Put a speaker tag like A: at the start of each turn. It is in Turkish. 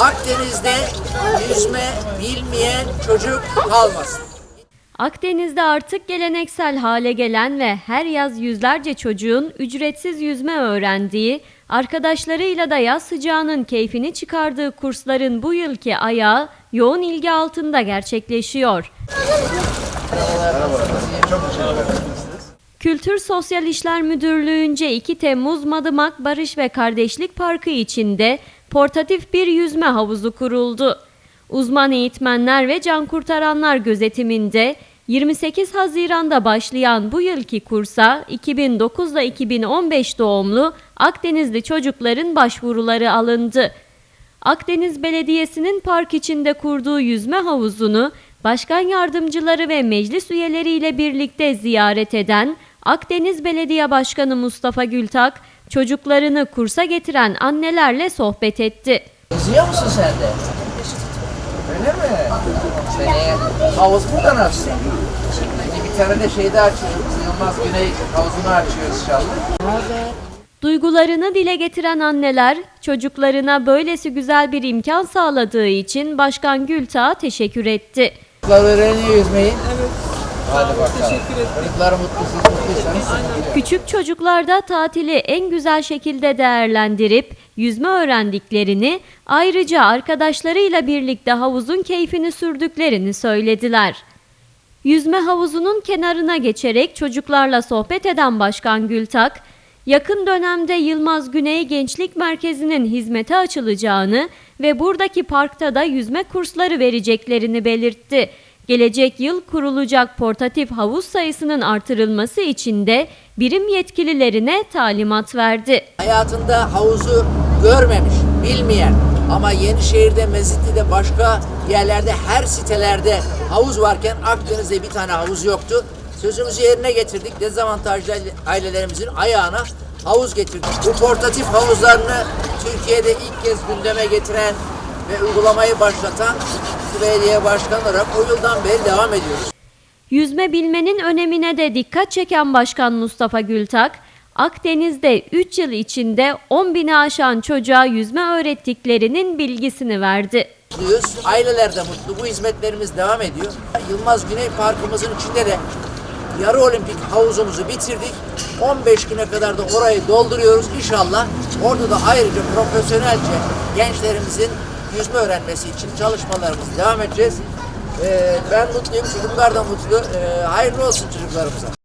A: Akdeniz'de yüzme bilmeyen çocuk kalmasın.
B: Akdeniz'de artık geleneksel hale gelen ve her yaz yüzlerce çocuğun ücretsiz yüzme öğrendiği, arkadaşlarıyla da yaz sıcağının keyfini çıkardığı kursların bu yılki ayağı yoğun ilgi altında gerçekleşiyor. Kültür Sosyal İşler Müdürlüğü'nce 2 Temmuz Madımak Barış ve Kardeşlik Parkı içinde portatif bir yüzme havuzu kuruldu. Uzman eğitmenler ve can kurtaranlar gözetiminde 28 Haziran'da başlayan bu yılki kursa 2009 ile 2015 doğumlu Akdenizli çocukların başvuruları alındı. Akdeniz Belediyesi'nin park içinde kurduğu yüzme havuzunu başkan yardımcıları ve meclis üyeleriyle birlikte ziyaret eden Akdeniz Belediye Başkanı Mustafa Gültak, çocuklarını kursa getiren annelerle sohbet etti.
A: Yüzüyor musun sen de? Öyle mi? Seneye havuz buradan açsın. Şimdi bir tane de şeyde açıyoruz. Yılmaz Güney havuzunu açıyoruz inşallah.
B: Duygularını dile getiren anneler, çocuklarına böylesi güzel bir imkan sağladığı için Başkan Gültak'a teşekkür etti.
A: Çocuklar öğreniyor yüzmeyi. Evet. Hadi bakalım. Çocuklar mutlu, siz mutluysanız.
B: Küçük çocuklar da tatili en güzel şekilde değerlendirip yüzme öğrendiklerini, ayrıca arkadaşlarıyla birlikte havuzun keyfini sürdüklerini söylediler. Yüzme havuzunun kenarına geçerek çocuklarla sohbet eden Başkan Gültak, yakın dönemde Yılmaz Güney Gençlik Merkezi'nin hizmete açılacağını ve buradaki parkta da yüzme kursları vereceklerini belirtti. Gelecek yıl kurulacak portatif havuz sayısının artırılması için de birim yetkililerine talimat verdi.
A: Hayatında havuzu görmemiş, bilmeyen ama Yenişehir'de, Mezitli'de, başka yerlerde her sitelerde havuz varken Akdeniz'de bir tane havuz yoktu. Sözümüzü yerine getirdik. Dezavantajlı ailelerimizin ayağına havuz getirdik. Bu portatif havuzlarını Türkiye'de ilk kez gündeme getiren ve uygulamayı başlatan belediye başkanı olarak o yıldan beri devam ediyoruz.
B: Yüzme bilmenin önemine de dikkat çeken Başkan Mustafa Gültak, Akdeniz'de 3 yıl içinde 10 bini aşan çocuğa yüzme öğrettiklerinin bilgisini verdi.
A: mutluyuz. Aileler de mutlu. Bu hizmetlerimiz devam ediyor. Yılmaz Güney Parkımızın içinde de yarı olimpik havuzumuzu bitirdik. 15 güne kadar da orayı dolduruyoruz. İnşallah orada da ayrıca profesyonelce gençlerimizin yüzme öğrenmesi için çalışmalarımızı devam edeceğiz. Ee, ben mutluyum, çocuklar da mutlu. Ee, hayırlı olsun çocuklarımıza.